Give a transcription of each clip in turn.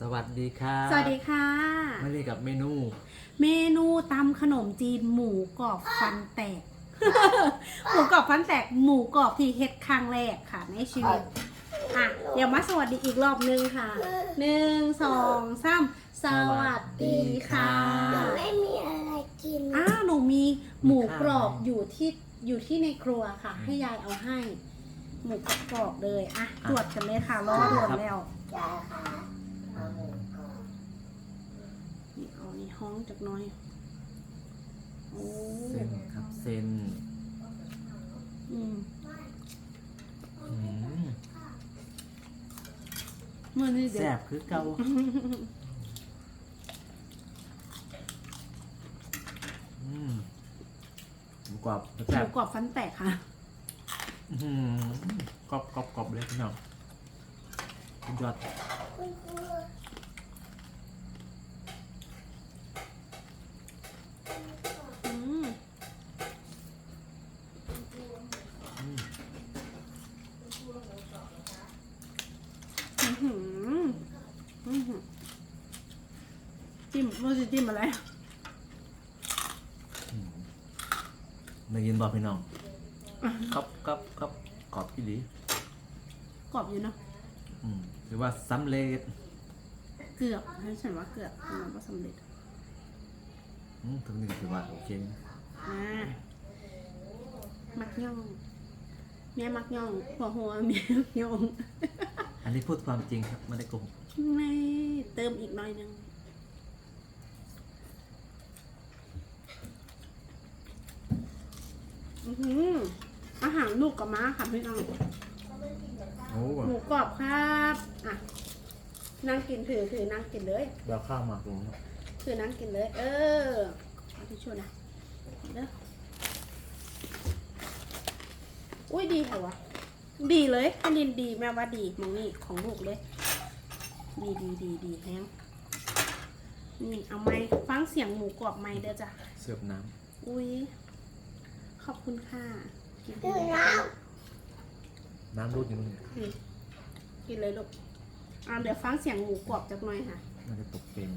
สวัสดีครับสวัสดีค่ะ มาเลยกับเมนู เมนูตำขนมจีนหมูกรอบฟันแตก หมูกรอบฟันแตกหมูกรอบที่เฮ็ดครั้งแรกค่ะในชีวิตอะเดี๋ยวมาสวัสดีอีกรอบนึงค่ะหนึ่งสองสามสวัสดีค่ะไม่มีอะไรกิน อ้าวหนูมีหมูกรอบอยู่ที่อยู่ที่ในครัวค่ะ ให้ยายเอาให้ หมูกรอบๆเลยอะตรวจกันเลยค่ะรอตรวจแล้ว จ้าค่ะเอาหมูกรอบ นี่ เอานี่ห้องจากหน้อย โอ้เส้นครับเส้นอืมอืมเมื่อนี้เดี๋ยวแซ่บคือเก่าอืมหมูกรอบหแซ่มูบกรอบฟันแตกค่ะ อื้อหือกรอบกรอบกรอบเลยพี่น้องสุดยอด คุณครู อืม อืม อื้อหืออื้อหือ จิ้มเราจะจิ้มอะไรได้ยินบอกพี่น้องกรอบกรอบกรอบกรอบพี่ดีกรอบอยู่เนอะอืมหรือว่าสำเร็จเกือบให้ฉันว่าเกือบแต่มันก็สำเร็จอืมถึงนี่ถือว่าโอเคนะอ่ามักย่องแม่มักย่องหัวหัวแม่มักย่องอันนี้พูดความจริงครับไม่ได้โกหกไม่เติมอีกหน่อยหนึง อื้อหืออาหารลูกกับม้าค่ะพี่น้อง โอ้หมูกรอบครับอะนั่งกินถือถือนั่งกินเลย เดี๋ยวข้าวมาตรงนี้ถือนั่งกินเลย เออเอาที่ช่วยนะเด้ออุ้ยดีเหรอวะดีเลยอันดินดีแม่ว่าดีมองนี่ของลูกเลย ดีดีดีดีแฮงนี่เอาไม้ฟังเสียงหมูกรอบไม้เด้อจ้ะเสิร์ฟน้อุ้ยข อบคุณค่ะกินดื่เลมยน้ำน้ำรูดอยู่ตรงนี้อืมกินเลยลูกอ่าเดี๋ยวฟังเสียงหมูกรอบจากหน่อยค่ะน่าจะตกเป็น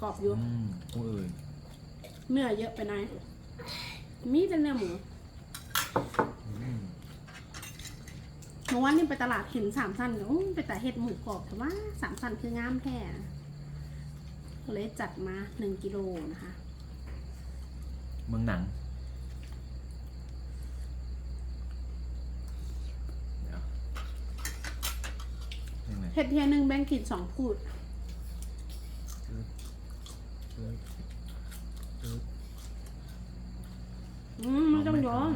กรอบอยู่ อืมโอ้เอ่ยเนื้อเยอะไปหน่อยมีแต่เนื้อหมู อืม เมื่อวานนี่ไปตลาดเห็นสามสั้นก็อู้ไปแต่เห็ดหมูกรอบแต่ว่าสามสั้นคืองามแท้ก็เลยจัดมาหนึ่งกิโลนะคะ เมืองหนังเดี๋ยวยังไงเห็ดเทียหนึ่งแบ่งกินสองพูดปึ๊บปึ๊บปึ๊บอืมไม่ต้องย้อน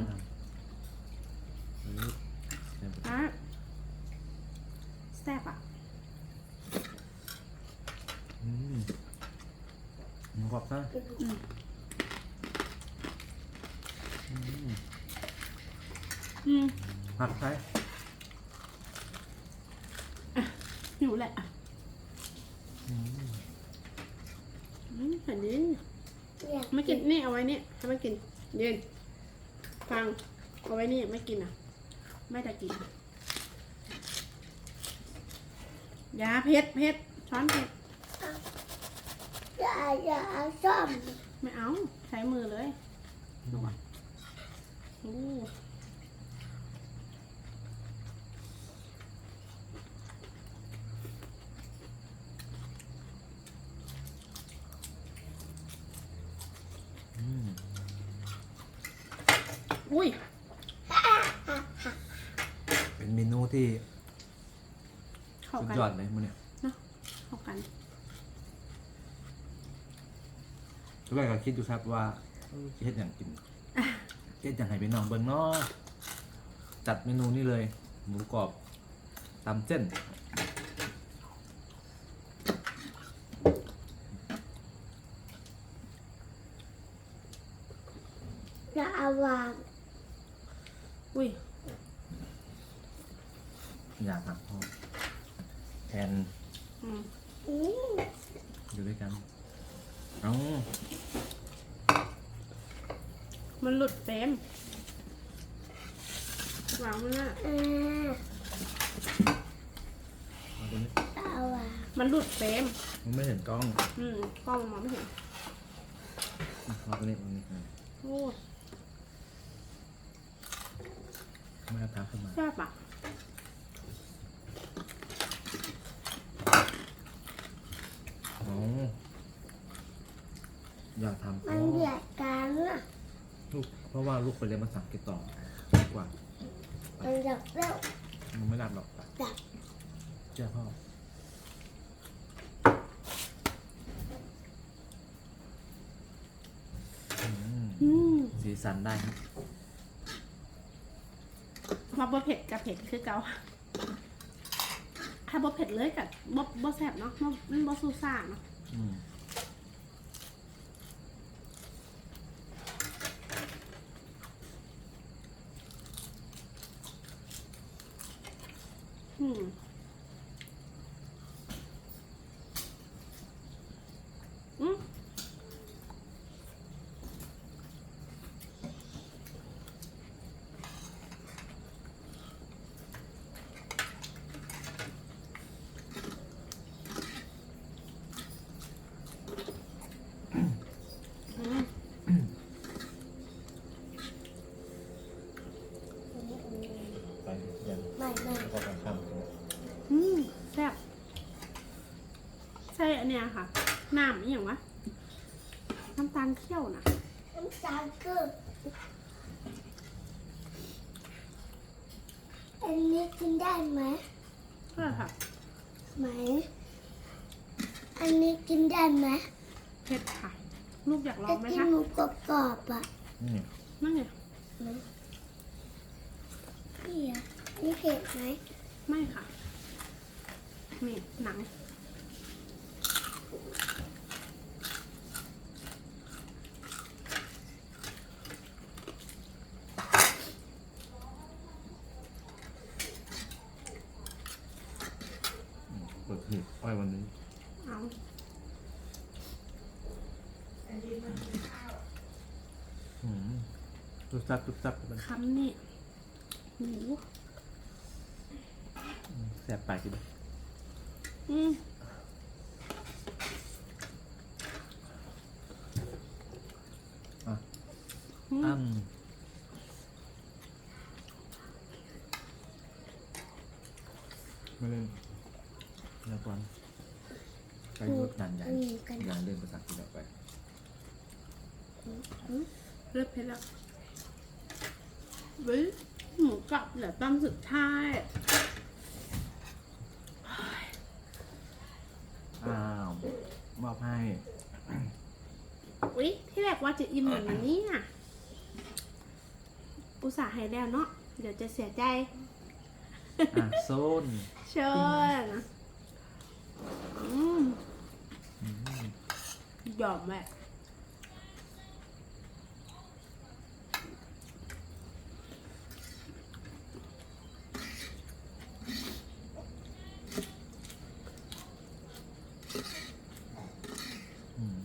ปึ๊บ อะแซ่บอะอืมหมูกรอบซะอืมอืมอืมผักไทยหิวแหละอืมอืมเห็นดิำเนี่ยไม่กินนี่เอาไว้นี่ให้มันกินเย็นฟังเอาไว้นี่ไม่กินอะ ไม่ได้กิน ยาเพชรเพชรช้อนเพชรอย่าอย่าเอาส้มไม่เอา ใช้มือเลยดูก่อนโอ้อืมอุ้ย เป็นเมนูที่เข้า สุดกันยอดเลยมันเนี่ยเข้ากันทุกคนก็คิดดูครับว่าเอ้ยจะเฮ็ดอย่างกินเฮ็ดอย่างให้พี่น้องเบิ่งเนาะจัดเมนูนี้เลย หมูกรอบตำเส้น อย่าเอาวาง อุ้ย อยากหักพ่อ แทนอืมอืมอยู่ด้วยกัน เอามันหลุดเฟรมวางไว้น่ะอ่าเอาตัวนี้เอาอะมันหลุดเฟรมมันไม่เห็นกล้องอืมกล้องมันมองไม่เห็นเอาตัวนี้ตัวนี้โอ้ไม่เอาตามขึ้นมาแซ่บอะ อ๋ออยาก ทำเพมันราะเบียดกันอะลูกเพราะว่าลูกไปเรียนภาษาอังกฤษต่อดีกว่า มันจะเร็วมันไม่รับหรอกจับเชื่อพ่ออืมอืมสีสันได้ครับมาบ่เผ็ดกับเผ็ดคือเกาถ้าบ่เผ็ดเลยกับบ่บ่แซ่บเนาะบ่มันบ่ซูซ่าเนาะอืม อืมอืม ไปเรียน ไม่ไม่ แล้วก็การท อืมแซ่บใช่อัน เนี้ยค่ะ น้ำอหย่างวะ น้ำตาลเคี่ยวนะน้ำตาลก็อันนี้กินได้ไหมก็ค่ะไหม อันนี้กินได้ไหมเผ็ดค่ะ ลูกอยากลอจะงไหมกินคะหมูกรอบๆอะำนี่นั่นไงนี่อะนี่เผ็ดไหมไม่ค่ะ นี่หนัง เปิดหีบอ้อยวันนี้เอาอืมตุ๊บซับตุ๊บซับมันคำนี่หมูแสบปากกินเลยอืม อะ อืมอ้ำไม่เล่นแล้วก่อนไปรถยันใหญ่อันนี้กันยันเล่นภาษาอังกฤษออกไปเลือดเผ็ดแล้วเว้ยหมูกรอบเหลือตอนสุดท้ายอ้าวมอบให้ อุ๊ยที่แรกว่าจะอิ่มเหมือนนี้อะ อุตส่าห์ให้แล้วเนาะเดี๋ยวจะเสียใจอะโซนเชิญอืมอืม ยอมแม่ อืม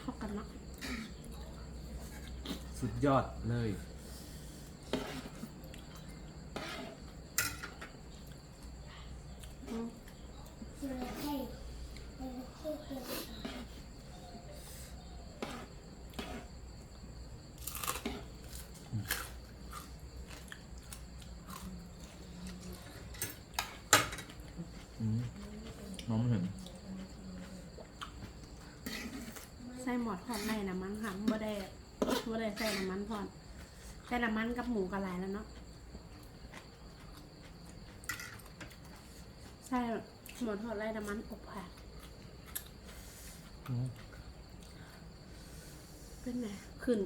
เข้ากันเนาะ สุด ยอดเลย อืมเจอให้เจอให้เจออืมองไม่เห็น ใส่หมอดพร้อมในน้ำมันค่ะบ่ได้ บ่ได้ใส่น้ำมันพอมใส่น้ำมันกับหมูกระไรแล้วเนาะใส่หมอดทอดไรน้ำมันอบค่ะ เป็นไงขึ้น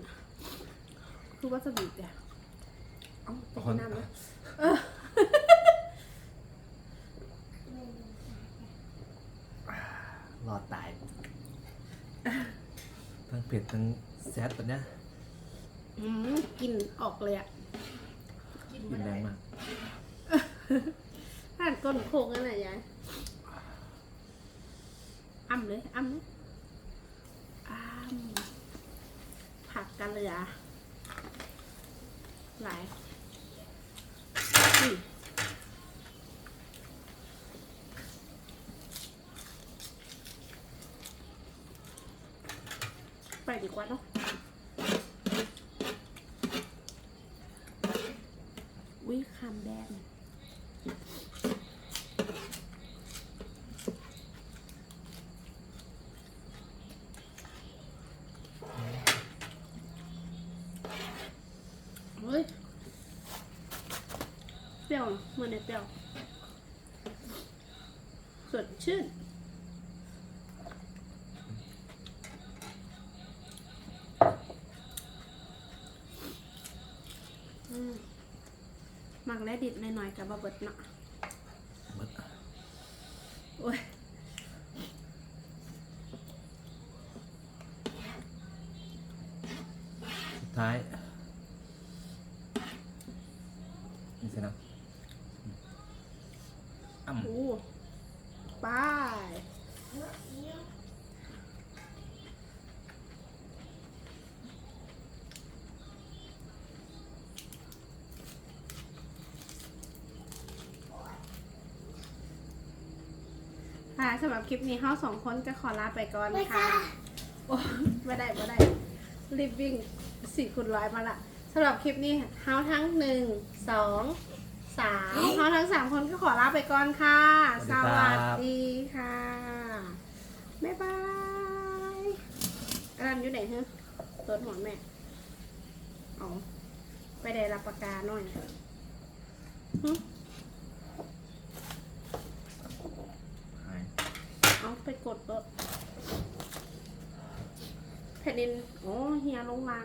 คือว่าสบีบเนี่ยเอาไปกินน้ำเลยเออรอดตาย ทั้งเผ็ดทั้งแซ่บแบบเนี้ย อืมกลินออกเลยอะกินแรงมากผ่านก้นโคกนั่นแหละยายอ้ำเลยอ้ำเลยอ้ำกันเหลือหลายอุ้ยไปดีกว่าเนาะอุ้ยคำ แบบเฮ้ยเปรี้ยวเหมือนเปรี้ยวสดชื่น อืมหมักและ ดิดหน่อยๆกับบะเบิดเนาะเบิดโอ้ยสุดท้ายนี่สินะอ้ำ โอ้ไป้าย ค่ะ สำหรับคลิปนี้เฮาสองคนจะขอลาไปก่อนไม่ค่ะค่ะโอ้ไม่ได้ไม่ได้รีบวิ่งสี่คูณร้อยมาละสำหรับคลิปนี้เฮาทั้งหนึ่งสองสามเฮาทั้งสามคนก็ขอลาไปก่อนค่ะ สวัสดีค่ะบ๊ายบายอารันอยู่ไหนฮะรถหัวแม่อ๋อไปได้รับประกาหน่อยหึ หาย เอาไปก ดรถแผ่นดิน โอ้เฮียลงราง